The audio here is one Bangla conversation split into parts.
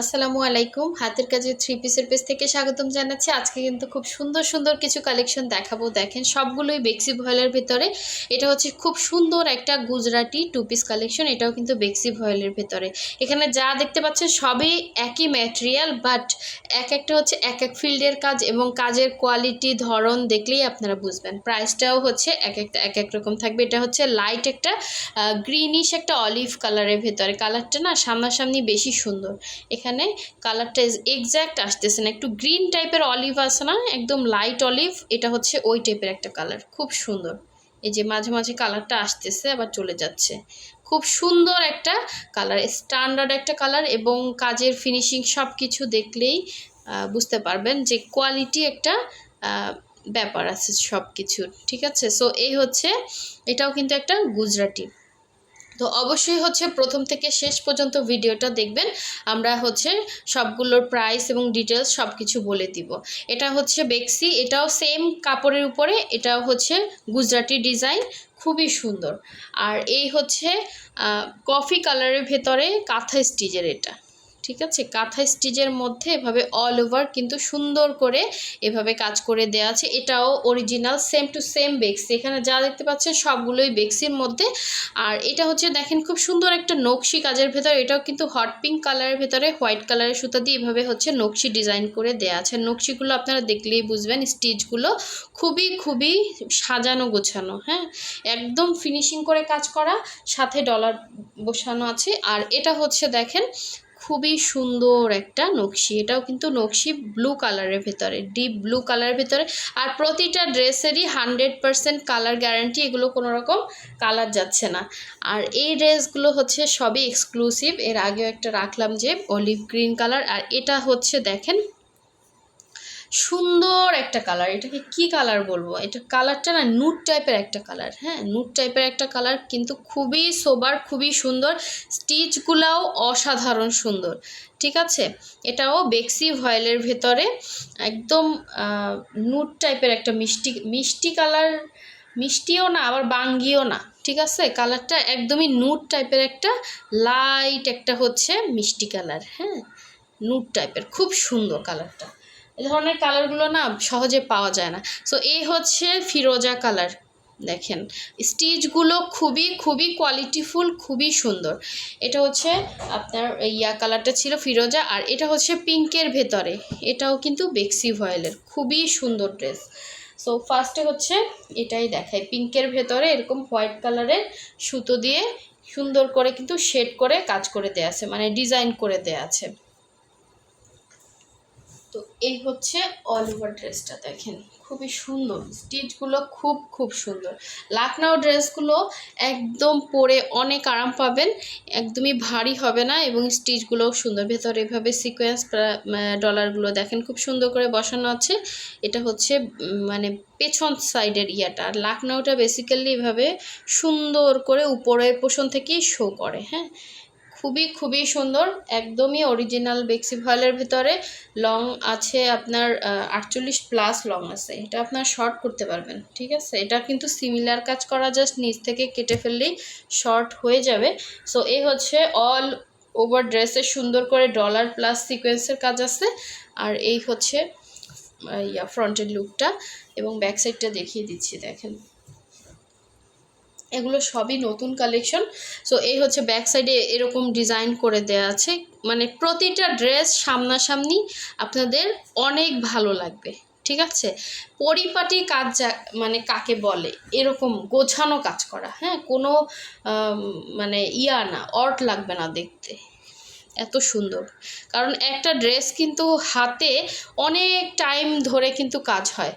আসসালামু আলাইকুম। হাতের কাজে থ্রি পিসের পেজ থেকে স্বাগতম জানাচ্ছি। আজকে কিন্তু খুব সুন্দর সুন্দর কিছু কালেকশন দেখাবো। দেখেন, সবগুলোই বেক্সি ভয়েলের ভেতরে। এটা হচ্ছে খুব সুন্দর একটা গুজরাটি টু পিস কালেকশন এটাও কিন্তু বেক্সি ভয়েলের ভেতরে। এখানে যা দেখতে পাচ্ছেন, সবই একই ম্যাটেরিয়াল বাট এক একটা হচ্ছে এক এক ফিল্ডের কাজ এবং কাজের কোয়ালিটি ধরন দেখলেই আপনারা বুঝবেন। প্রাইসটাও হচ্ছে এক একটা, এক এক রকম থাকবে। এটা হচ্ছে লাইট একটা গ্রিনিশ একটা অলিভ কালারের ভেতরে। কালারটা না সামনাসামনি বেশি সুন্দর। এখানে কালারটা এক্স্যাক্ট আসতেছে না। একটু গ্রিন টাইপের অলিভ আছে না? একদম লাইট অলিভ এটা হচ্ছে ওই টাইপের একটা কালার খুব সুন্দর। এই যে মাঝে মাঝে কালারটা আসতেছে, আবার চলে যাচ্ছে। খুব সুন্দর একটা কালার স্ট্যান্ডার্ড একটা কালার এবং কাজের ফিনিশিং সব কিছু দেখলেই বুঝতে পারবেন যে কোয়ালিটি একটা ব্যাপার আছে সব কিছুর ঠিক আছে? সো এই হচ্ছে, এটাও কিন্তু একটা গুজরাটি। তো অবশ্যই হচ্ছে প্রথম থেকে শেষ পর্যন্ত ভিডিওটা দেখবেন। আমরা হচ্ছে সবগুলোর প্রাইস এবং ডিটেলস সব কিছু বলে দিব। এটা হচ্ছে বেক্সি এটাও সেম কাপড়ের উপরে, এটাও হচ্ছে গুজরাটি ডিজাইন খুবই সুন্দর। আর এই হচ্ছে কফি কালারের ভেতরে কাঁথা স্টিচের এটা। ঠিক আছে? কাঁথা স্টিচের মধ্যে এভাবে অল ওভার কিন্তু সুন্দর করে এভাবে কাজ করে দেওয়া আছে। এটাও অরিজিনাল সেম টু সেম বেক্সি। এখানে যা দেখতে পাচ্ছেন সবগুলোই বেক্সির মধ্যে। আর এটা হচ্ছে, দেখেন, খুব সুন্দর একটা নকশি কাজের ভেতর। এটাও কিন্তু হট পিঙ্ক কালারের ভেতরে হোয়াইট কালারের সুতা দিয়ে এভাবে হচ্ছে নকশি ডিজাইন করে দেওয়া আছে। নকশিগুলো আপনারা দেখলেই বুঝবেন, স্টিচগুলো খুবই খুবই সাজানো গোছানো হ্যাঁ? একদম ফিনিশিং করে কাজ করা, সাথে ডলার বসানো আছে। আর এটা হচ্ছে, দেখেন খুবই সুন্দর একটা নকশি। এটাও কিন্তু নকশি ব্লু কালারের ভেতরে ডিপ ব্লু কালারের ভেতরে। আর প্রতিটা ড্রেসেরই হান্ড্রেড পারসেন্ট কালার গ্যারান্টি এগুলো কোনো রকম কালার যাচ্ছে না। আর এই ড্রেসগুলো হচ্ছে সবই এক্সক্লুসিভ এর আগেও একটা রাখলাম যে অলিভ গ্রিন কালার আর এটা হচ্ছে দেখেন সুন্দর একটা কালার এটাকে কি কালার বলব? এটা কালারটা না নুট টাইপের একটা কালার হ্যাঁ? নুট টাইপের একটা কালার কিন্তু খুবই সোবার খুবই সুন্দর। স্টিচগুলাও অসাধারণ সুন্দর, ঠিক আছে? এটাও বেক্সি ভয়েলের ভেতরে, একদম নুট টাইপের একটা মিষ্টি মিষ্টি কালার মিষ্টিও না, আবার বাঙ্গিও না, ঠিক আছে? কালারটা একদমই নুট টাইপের একটা লাইট একটা হচ্ছে মিষ্টি কালার হ্যাঁ? নুট টাইপের খুব সুন্দর কালারটা এই ধরনের কালারগুলো না সহজে পাওয়া যায় না। সো এই হচ্ছে ফিরোজা কালার দেখেন। স্টিচগুলো খুবই খুবই কোয়ালিটিফুল খুবই সুন্দর। এটা হচ্ছে আপনার ইয়া কালারটা ছিল ফিরোজা, আর এটা হচ্ছে পিঙ্কের ভেতরে। এটাও কিন্তু বেক্সি ভয়েলের খুবই সুন্দর ড্রেস সো ফার্স্টে হচ্ছে এটাই দেখায় পিঙ্কের ভেতরে এরকম হোয়াইট কালারের সুতো দিয়ে সুন্দর করে কিন্তু শেড করে কাজ করে দেয়া আছে মানে ডিজাইন করে দেয়া আছে। তো এই হচ্ছে অল ওভার ড্রেসটা দেখেন। খুবই সুন্দর। স্টিচগুলো খুব খুব সুন্দর। লাকনাও ড্রেসগুলো একদম পরে অনেক আরাম পাবেন, একদমই ভারী হবে না এবং স্টিচগুলোও সুন্দর। ভেতরে এভাবে সিকোয়েন্স ডলারগুলো দেখেন, খুব সুন্দর করে বসানো আছে। এটা হচ্ছে মানে পেছন সাইডের ইয়াটা। আর লাকনাওটা বেসিক্যালি এভাবে সুন্দর করে উপরের পোষণ থেকেই শো করে হ্যাঁ? খুবই খুবই সুন্দর, একদমই অরিজিনাল বেক্সি ভয়েলের ভিতরে লং আছে আপনার আটচল্লিশ প্লাস লং আছে। এটা আপনার শর্ট করতে পারবেন, ঠিক আছে? এটা কিন্তু সিমিলার কাজ করা জাস্ট নিচ থেকে কেটে ফেললেই শর্ট হয়ে যাবে। সো এই হচ্ছে অল ওভার ড্রেসে সুন্দর করে ডলার প্লাস সিকোয়েন্সের কাজ আছে। আর এই হচ্ছে ইয়া ফ্রন্টের লুকটা এবং ব্যাক সাইডটা দেখিয়ে দিচ্ছি, দেখেন। এগুলো সবই নতুন কালেকশন সো এই হচ্ছে ব্যাক সাইডে এরকম ডিজাইন করে দেয়া আছে। মানে প্রতিটা ড্রেস সামনাসামনি আপনাদের অনেক ভালো লাগবে, ঠিক আছে? পরিপাটি কাজ যা মানে কাকে বলে? এরকম গোছানো কাজ করা হ্যাঁ? কোনো মানে ইয়া না অর্ট লাগবে না দেখতে। এত সুন্দর। কারণ একটা ড্রেস কিন্তু হাতে অনেক টাইম ধরে কিন্তু কাজ হয়।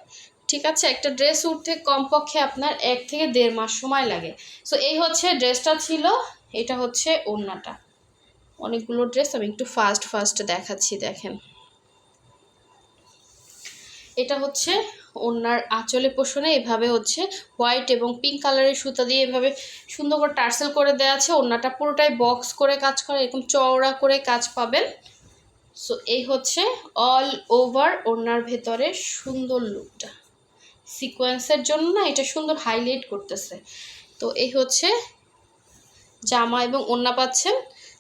ঠিক আছে? একটা ড্রেস উঠতে কমপক্ষে আপনার এক থেকে দেড় মাস সময় লাগে। সো এই হচ্ছে ড্রেসটা ছিল, এটা হচ্ছে ওড়নাটা। অনেকগুলো ড্রেস আমি একটু ফাস্ট ফাস্ট দেখাচ্ছি, দেখেন। এটা হচ্ছে ওড়নার আঁচলে পোষণে, এভাবে হচ্ছে হোয়াইট এবং পিঙ্ক কালারের সুতা দিয়ে এভাবে সুন্দর করে টার্সেল করে দেওয়া আছে। ওড়নাটা পুরোটাই বক্স করে কাজ করে, এরকম চওড়া করে কাজ পাবেন। সো এই হচ্ছে অল ওভার ওড়নার ভেতরে সুন্দর লুকটা সিকোয়েন্সের জন্য না এটা সুন্দর হাইলাইট করতেছে। তো এই হচ্ছে জামা এবং ওড়না পাচ্ছেন।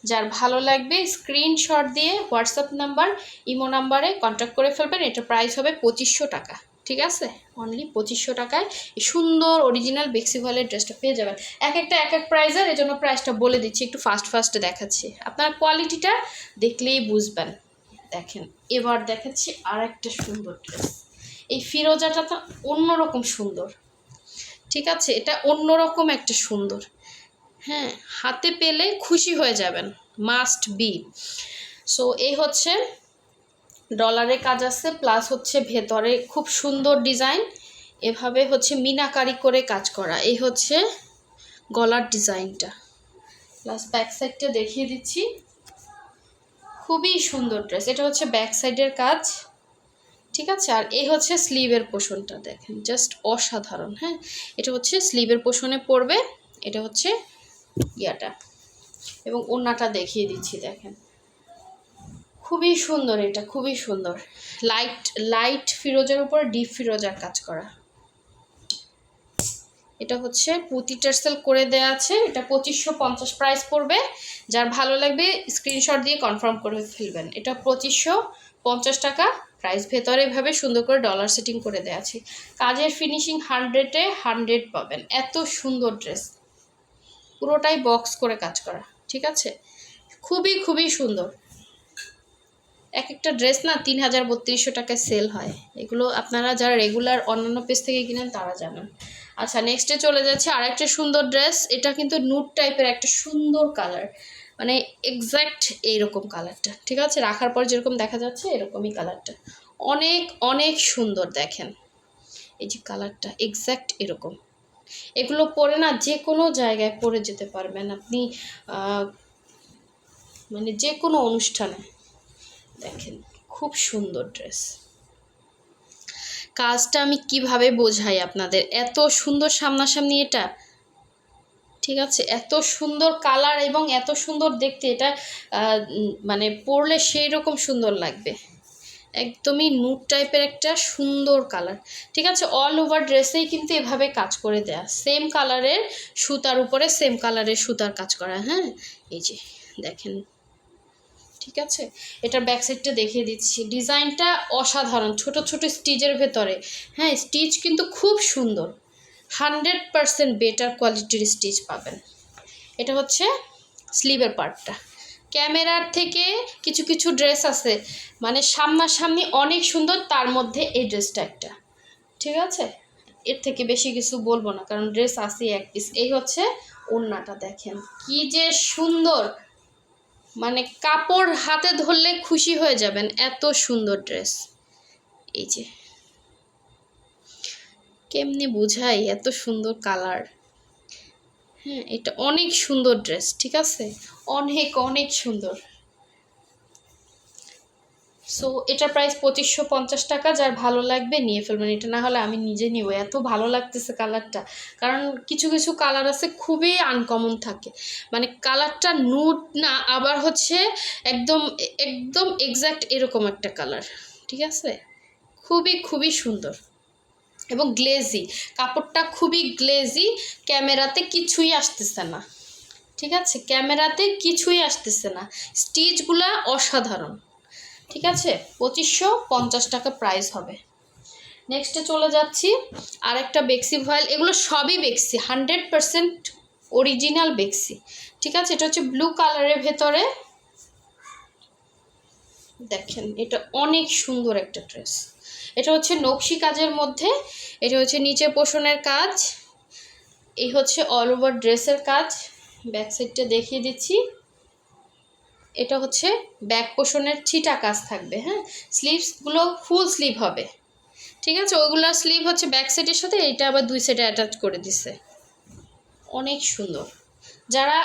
যার ভালো লাগবে স্ক্রিনশট দিয়ে হোয়াটসঅ্যাপ নাম্বার ইমো নাম্বারে কন্ট্যাক্ট করে ফেলবেন। এটা প্রাইস হবে পঁচিশশো টাকা, ঠিক আছে? অনলি পঁচিশশো টাকায় সুন্দর অরিজিনাল বেক্সিভলের ড্রেসটা পেয়ে যাবেন। এক একটা, এক এক প্রাইজের এই জন্য প্রাইসটা বলে দিচ্ছি, একটু ফাস্ট ফাস্টে দেখাচ্ছি। আপনার কোয়ালিটিটা দেখলেই বুঝবেন। দেখেন, এবার দেখাচ্ছি আর একটা সুন্দর ড্রেস এই ফিরোজাটা তো অন্যরকম সুন্দর। ঠিক আছে? এটা অন্যরকম একটা সুন্দর। হ্যাঁ হাতে পেলে খুশি হয়ে যাবেন। মাস্ট বি সো এই হচ্ছে ডলারে কাজ আছে প্লাস হচ্ছে ভেতরে খুব সুন্দর ডিজাইন এভাবে হচ্ছে মিনাকারি করে কাজ করা। এই হচ্ছে গলার ডিজাইনটা প্লাস ব্যাক সাইডটা দেখিয়ে দিচ্ছি। খুবই সুন্দর ড্রেস এটা হচ্ছে ব্যাক সাইডের কাজ। ঠিক আছে? আর এই হচ্ছে স্লিভের পোষণটা, দেখেন জাস্ট অসাধারণ হ্যাঁ? এটা হচ্ছে স্লিভের পোষণে পড়বে, এটা হচ্ছে ইয়াটা। এবং ওড়নাটা দেখিয়ে দিচ্ছি, দেখেন। খুবই সুন্দর এটা, খুবই সুন্দর। লাইট লাইট ফিরোজার উপর ডিপ ফিরোজার কাজ করা। এটা হচ্ছে পুঁতি টার্সেল করে দেওয়া আছে, এটা পঁচিশশো পঞ্চাশ প্রাইস পড়বে। যার ভালো লাগবে স্ক্রিনশট দিয়ে কনফার্ম করে ফেলবেন। এটা পঁচিশশো পঞ্চাশ টাকা প্রাইস ভেতরে এভাবে সুন্দর করে ডলার সেটিং করে দেওয়া আছে। কাজের ফিনিশিং হান্ড্রেডে হান্ড্রেড পাবেন। এত সুন্দর ড্রেস পুরোটাই বক্স করে কাজ করা, ঠিক আছে? খুবই খুবই সুন্দর। এক একটা ড্রেস না তিন হাজার বত্রিশশো টাকায় সেল হয়। এগুলো আপনারা যারা রেগুলার অন্যান্য পেজ থেকে কিনেন, তারা জানেন। আচ্ছা নেক্সটে চলে যাচ্ছে আর একটা সুন্দর ড্রেস এটা কিন্তু নুট টাইপের একটা সুন্দর কালার মানে এক্স্যাক্ট এইরকম কালারটা ঠিক আছে? রাখার পর যেরকম দেখা যাচ্ছে, এরকমই কালারটা অনেক অনেক সুন্দর দেখেন। এই যে কালারটা এক্স্যাক্ট এরকম। এগুলো পরে না যে কোনো জায়গায় পরে যেতে পারবেন। আপনি মানে যে কোনো অনুষ্ঠানে। দেখেন, খুব সুন্দর ড্রেস কাজটা আমি কীভাবে বোঝাই আপনাদের? এত সুন্দর সামনাসামনি এটা? ঠিক আছে? এত সুন্দর কালার এবং এত সুন্দর দেখতে, এটা মানে পরলে সেই রকম সুন্দর লাগবে। একদমই নুট টাইপের একটা সুন্দর কালার ঠিক আছে? অল ওভার ড্রেসেই কিন্তু এভাবে কাজ করে দেয়া। সেম কালারের সুতার উপরে সেম কালারের সুতার কাজ করা হ্যাঁ? এই যে, দেখেন। ঠিক আছে? এটার ব্যাক সাইডটা দেখিয়ে দিচ্ছি। ডিজাইনটা অসাধারণ, ছোট ছোট স্টিচের ভেতরে। হ্যাঁ স্টিচ কিন্তু খুব সুন্দর। হান্ড্রেড পারসেন্ট বেটার কোয়ালিটির স্টিচ পাবেন। এটা হচ্ছে স্লিভের পার্টটা। ক্যামেরার থেকে কিছু কিছু ড্রেস আছে মানে সামনাসামনি অনেক সুন্দর, তার মধ্যে এই ড্রেসটা একটা। ঠিক আছে? এর থেকে বেশি কিছু বলব না, কারণ ড্রেস আছে এক পিস এই হচ্ছে ওড়নাটা, দেখেন। কি যে সুন্দর! মানে কাপড় হাতে ধরলে খুশি হয়ে যাবেন, এত সুন্দর ড্রেস। এই যে। কেমনি বুঝাই এত সুন্দর কালার? হ্যাঁ এটা অনেক সুন্দর ড্রেস, ঠিক আছে? অনেক অনেক সুন্দর। সো এটার প্রাইস পঁচিশশো পঞ্চাশ টাকা, যার ভালো লাগবে নিয়ে ফেলবেন। এটা না হলে আমি নিজে নিব। এত ভালো লাগতেছে কালারটা। কারণ কিছু কিছু কালার আছে খুবই আনকমন থাকে। মানে কালারটা নুট না, আবার হচ্ছে একদম একদম এক্স্যাক্ট এরকম একটা কালার, ঠিক আছে? খুবই খুবই সুন্দর। এবং গ্লেজি কাপড়টা খুবই গ্লেজি ক্যামেরাতে কিছুই আসতেছে না। ঠিক আছে? ক্যামেরাতে কিছুই আসতেছে না। স্টিচগুলা অসাধারণ। ঠিক আছে? পঁচিশশো পঞ্চাশ টাকা প্রাইস হবে। নেক্সটে চলে যাচ্ছি। আর একটা বেক্সি ভয়েল। এগুলো সবই বেক্সি, হান্ড্রেড পারসেন্ট অরিজিনাল বেক্সি। ঠিক আছে? এটা হচ্ছে ব্লু কালারের ভেতরে। দেখেন, এটা অনেক সুন্দর একটা ড্রেস। এটা হচ্ছে নকশি কাজের মধ্যে, এটা হচ্ছে নিচে পোষণের কাজ, এই হচ্ছে অল ওভার ড্রেসের কাজ ব্যাক সাইডটা দেখিয়ে দিচ্ছি। এটা হচ্ছে ব্যাক পোষণের ছিটা কাজ থাকবে হ্যাঁ? স্লিভসগুলো ফুল স্লিভ হবে। ঠিক আছে? ওইগুলোর স্লিভ হচ্ছে ব্যাক সাইডের সাথে এটা আবার দুই সাইডে অ্যাটাচ করে দিছে। অনেক সুন্দর। যারা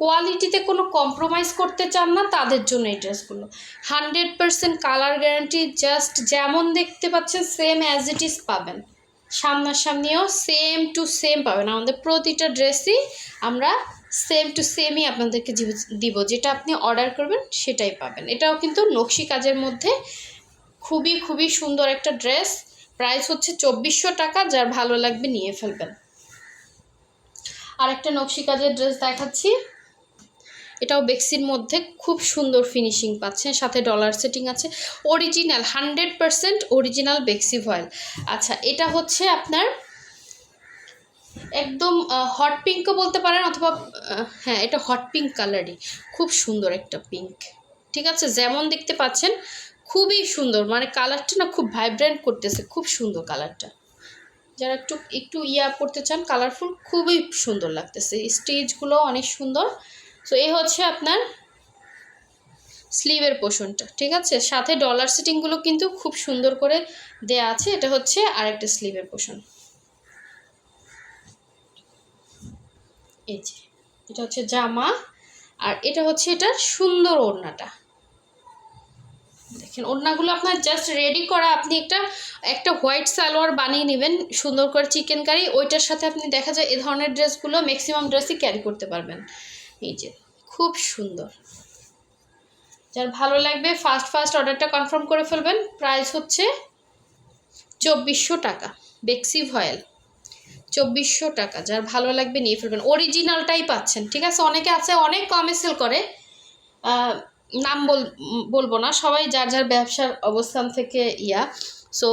কোয়ালিটিতে কোনো কম্প্রোমাইজ করতে চান না, তাদের জন্য এই ড্রেসগুলো। Hundred percent colour guarantee just যেমন দেখতে পাচ্ছেন সেম অ্যাজ ইট ইজ পাবেন। সামনাসামনিও সেম টু সেম পাবেন। আমাদের প্রতিটা ড্রেসই আমরা সেম টু সেমই আপনাদেরকে দিব- যেটা আপনি অর্ডার করবেন, সেটাই পাবেন। এটাও কিন্তু নকশি কাজের মধ্যে খুবই খুবই সুন্দর একটা ড্রেস প্রাইস হচ্ছে চব্বিশশো টাকা, যার ভালো লাগবে নিয়ে ফেলবেন। আরেকটা নকশি কাজের ড্রেস দেখাচ্ছি। এটাও বেক্সির মধ্যে খুব সুন্দর ফিনিশিং পাচ্ছেন, সাথে ডলার সেটিং আছে। অরিজিনাল হান্ড্রেড পারসেন্ট অরিজিনাল বেক্সি ভয়েল আচ্ছা এটা হচ্ছে আপনার একদম হট পিঙ্কও বলতে পারেন অথবা হ্যাঁ এটা হট পিঙ্ক কালারই খুব সুন্দর একটা পিঙ্ক ঠিক আছে, যেমন দেখতে পাচ্ছেন, খুবই সুন্দর। মানে কালারটা না খুব ভাইব্রেন্ট করতেছে, খুব সুন্দর কালারটা যারা একটু একটু ইয়া করতে চান কালারফুল খুবই সুন্দর লাগতেছে। স্টেজগুলো অনেক সুন্দর। তো এই হচ্ছে আপনার স্লিভের পোষণটা, ঠিক আছে? সাথে ডলার সেটিংগুলো কিন্তু খুব সুন্দর করে দেয়া আছে, এটা হচ্ছে আরেকটা স্লিভের পোষণ। এই যে, এটা হচ্ছে জামা, আর এটা হচ্ছে এটার সুন্দর ওড়নাটা। দেখেন, ওড়নাগুলো আপনার জাস্ট রেডি করা, আপনি একটা একটা হোয়াইট সালোয়ার বানিয়ে নেবেন, সুন্দর করে চিকেন কারি ওইটার সাথে আপনি দেখা যায় এ ধরনের ড্রেসগুলো ম্যাক্সিমাম ড্রেসই ক্যারি করতে পারবেন। এই যে, খুব সুন্দর। যার ভালো লাগবে ফার্স্ট ফার্স্ট অর্ডারটা কনফার্ম করে ফেলবেন। প্রাইস হচ্ছে চব্বিশশো টাকা বেক্সি ভয়েল চব্বিশশো টাকা, যার ভালো লাগবে নিয়ে ফেলবেন। অরিজিনালটাই পাচ্ছেন, ঠিক আছে? অনেকে আছে, অনেক কমে সেল করে। নাম বল, বলব না, সবাই যার যার ব্যবসার অবস্থান থেকে ইয়া। সো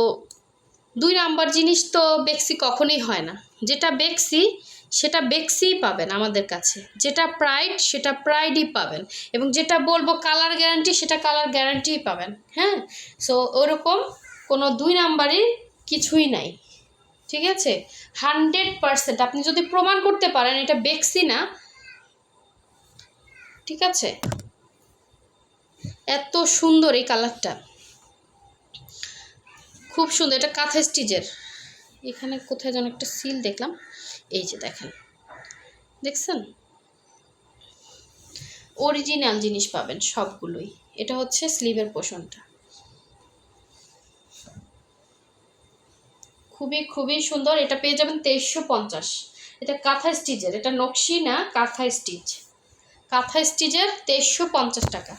দুই নাম্বার জিনিস তো বেক্সি কখনোই হয় না। যেটা বেক্সি সেটা বেক্সিই পাবেন আমাদের কাছে। যেটা প্রাইড সেটা প্রাইডই পাবেন। এবং যেটা বলব কালার গ্যারান্টি সেটা কালার গ্যারান্টিই পাবেন। হ্যাঁ? সো ওরকম কোনো দুই নাম্বারই কিছুই নাই। ঠিক আছে? Hundred percent. আপনি যদি প্রমাণ করতে পারেন, এটা বেক্সি না, ঠিক আছে? এত সুন্দর এই কালারটা খুব সুন্দর। এটা কাঁথা স্টিচের। এখানে কোথায় যেন একটা সিল দেখলাম। এই যে দেখেন। দেখছেন? অরিজিনাল জিনিস পাবেন সবগুলোই। এটা হচ্ছে স্লিভের পোষণটা। খুবই খুবই সুন্দর। এটা পেয়ে যাবেন তেইশশো পঞ্চাশ। এটা কাঁথা স্টিচের। এটা নকশি না, কাঁথা স্টিচ। কাঁথা স্টিচের তেইশশো পঞ্চাশ টাকা।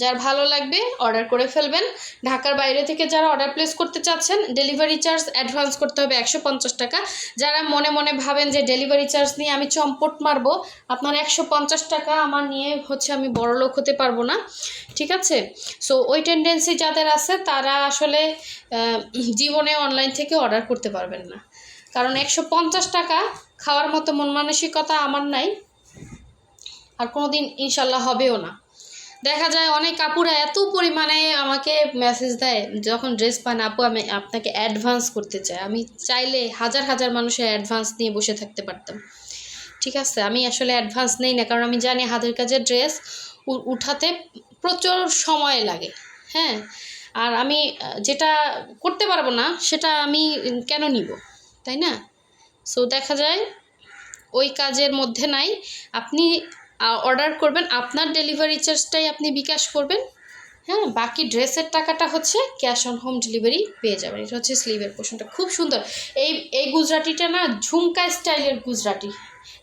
যার ভালো লাগবে অর্ডার করে ফেলবেন। ঢাকার বাইরে থেকে যারা অর্ডার প্লেস করতে চাচ্ছেন, ডেলিভারি চার্জ অ্যাডভান্স করতে হবে একশো পঞ্চাশ টাকা। যারা মনে মনে ভাবেন যে ডেলিভারি চার্জ নিয়ে আমি চম্পট মারবো, আপনার একশো পঞ্চাশ টাকা আমার নিয়ে হচ্ছে আমি বড় লোক হতে পারব না। ঠিক আছে? সো ওই টেন্ডেন্সি যাদের আছে, তারা আসলে জীবনে অনলাইন থেকে অর্ডার করতে পারবেন না। কারণ একশো পঞ্চাশ টাকা খাওয়ার মতো মন মানসিকতা আমার নাই। আর কোনো দিন ইনশাল্লাহ হবেও না। দেখা যায় অনেক কাপুরা এত পরিমাণে আমাকে মেসেজ দেয়, যখন ড্রেস পান আপু, আমি আপনাকে অ্যাডভান্স করতে চাই। আমি চাইলে হাজার হাজার মানুষের অ্যাডভান্স নিয়ে বসে থাকতে পারতাম। ঠিক আছে, আমি আসলে অ্যাডভান্স নেই না, কারণ আমি জানি হাতের কাজের ড্রেস উঠাতে প্রচুর সময় লাগে হ্যাঁ? আর আমি, যেটা করতে পারব না, সেটা আমি কেন নিব, তাই না? সো দেখা যায় ওই কাজের মধ্যে নাই। আপনি অর্ডার করবেন। আপনার ডেলিভারি চার্জটাই আপনি বিকাশ করবেন। হ্যাঁ বাকি ড্রেসের টাকাটা হচ্ছে ক্যাশ অন হোম ডেলিভারি পেয়ে যাবেন। এটা হচ্ছে স্লিভের পোর্শনটা খুব সুন্দর। এই এই গুজরাটিটা না ঝুমকা স্টাইলের গুজরাটি।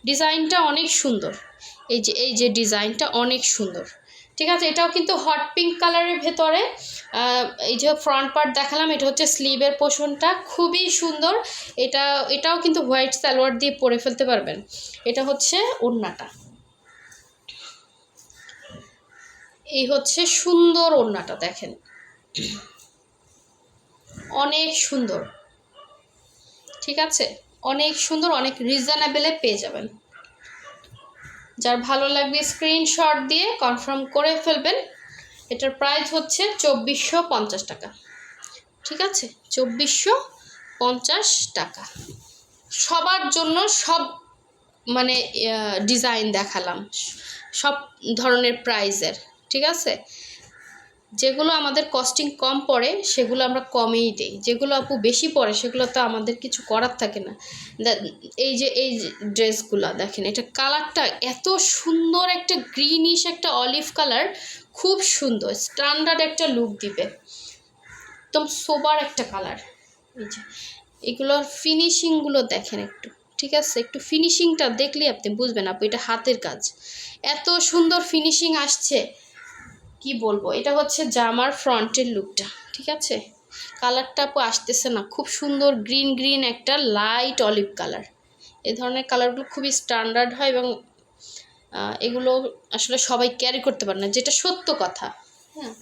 ডিজাইনটা অনেক সুন্দর। এই যে এই যে ডিজাইনটা অনেক সুন্দর। ঠিক আছে? এটাও কিন্তু হট পিঙ্ক কালারের ভেতরে। এই যে ফ্রন্ট পার্ট দেখালাম, এটা হচ্ছে স্লিভের পোর্শনটা খুবই সুন্দর। এটা, এটাও কিন্তু হোয়াইট সালোয়ার দিয়ে পরে ফেলতে পারবেন। এটা হচ্ছে ওড়নাটা। এই হচ্ছে সুন্দর ওড়নাটা, দেখেন। অনেক সুন্দর। ঠিক আছে? অনেক সুন্দর, অনেক রিজনেবেলে পেয়ে যাবেন। যার ভালো লাগবে স্ক্রিনশট দিয়ে কনফার্ম করে ফেলবেন। এটার প্রাইস হচ্ছে চব্বিশশো পঞ্চাশ টাকা। ঠিক আছে? চব্বিশশো পঞ্চাশ টাকা। সবার জন্য সব মানে ডিজাইন দেখালাম। সব ধরনের প্রাইজের ঠিক আছে? যেগুলো আমাদের কস্টিং কম পড়ে, সেগুলো আমরা কমেই দিই। যেগুলো আপু বেশি পড়ে, সেগুলো তো আমাদের কিছু করার থাকে না। এই যে, এই ড্রেসগুলো দেখেন, এটা কালারটা এত সুন্দর একটা গ্রিনিশ একটা অলিভ কালার খুব সুন্দর স্ট্যান্ডার্ড একটা লুক দিবে। একদম সোবার একটা কালার এই যে, এগুলোর ফিনিশিংগুলো দেখেন একটু, ঠিক আছে? একটু ফিনিশিংটা দেখলে আপনি বুঝবেন আপু, এটা হাতের কাজ। এত সুন্দর ফিনিশিং আসছে। কি বলব? এটা হচ্ছে জামার ফ্রন্টের লুকটা, ঠিক আছে? কালারটা আপু আসতেছে না, খুব সুন্দর গ্রিন গ্রিন একটা লাইট অলিভ কালার। এ ধরনের কালারগুলো খুবই স্ট্যান্ডার্ড হয় এবং এগুলো আসলে সবাই ক্যারি করতে পারে না, যেটা সত্য কথা হ্যাঁ?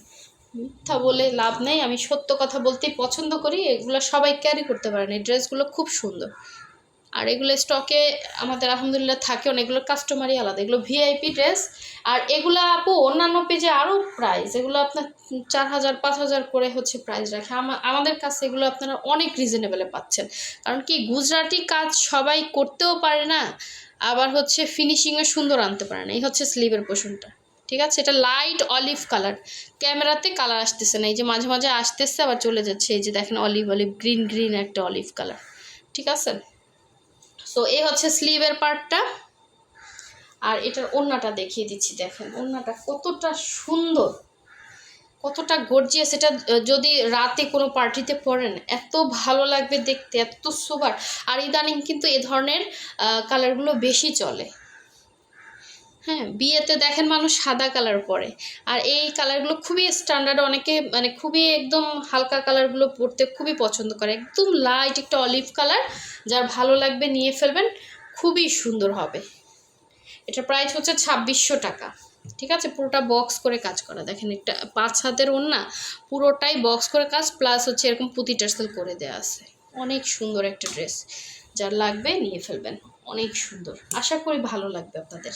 মিথ্যা বলে লাভ নেই, আমি সত্য কথা বলতেই পছন্দ করি, এগুলো সবাই ক্যারি করতে পারে না, এই ড্রেসগুলো খুব সুন্দর। আর এগুলো স্টকে আমাদের আলহামদুলিল্লাহ থাকে, অনেকগুলো কাস্টমারই আলাদা। এগুলো ভিআইপি ড্রেস আর এগুলো আপু, অন্যান্য পেজে আরও প্রাইস এগুলো আপনার চার হাজার, পাঁচ হাজার করে হচ্ছে প্রাইস রাখে। আমা- আমাদের কাছে এগুলো আপনারা অনেক রিজনেবলে পাচ্ছেন। কারণ কি, গুজরাটি কাজ সবাই করতেও পারে না, আবার হচ্ছে ফিনিশিংয়ে সুন্দর আনতে পারে না। এই হচ্ছে স্লিভের পোষণটা। ঠিক আছে? এটা লাইট অলিভ কালার ক্যামেরাতে কালার আসতেছে না। এই যে মাঝে মাঝে আসতেছে, আবার চলে যাচ্ছে। এই যে দেখেন অলিভ অলিভ গ্রিন গ্রিন একটা অলিভ কালার ঠিক আছে? সো এই হচ্ছে স্লিভের পার্টটা আর এটার ওড়নাটা দেখিয়ে দিচ্ছি দেখেন। ওড়নাটা কতটা সুন্দর কতটা গর্জিয়াস আহ, যদি রাতে কোনো পার্টিতে পরেন এত ভালো লাগবে দেখতে এত সুপার আর ইদানিং কিন্তু এ ধরনের কালারগুলো বেশি চলে। হ্যাঁ বিয়েতে দেখেন মানুষ সাদা কালার পরে। আর এই কালারগুলো খুবই স্ট্যান্ডার্ড অনেকে মানে খুবই একদম হালকা কালারগুলো পরতে খুবই পছন্দ করে। একদম লাইট একটা অলিভ কালার যার ভালো লাগবে নিয়ে ফেলবেন, খুবই সুন্দর হবে। এটা প্রাইস হচ্ছে ছাব্বিশশো টাকা। ঠিক আছে? পুরোটা বক্স করে কাজ করা। দেখেন একটা পাঁচ হাতের ওড়না, পুরোটাই বক্স করে কাজ প্লাস হচ্ছে এরকম পুঁতি টার্সেল করে দেওয়া আছে। অনেক সুন্দর একটা ড্রেস যার লাগবে নিয়ে ফেলবেন। অনেক সুন্দর। আশা করি ভালো লাগবে আপনাদের।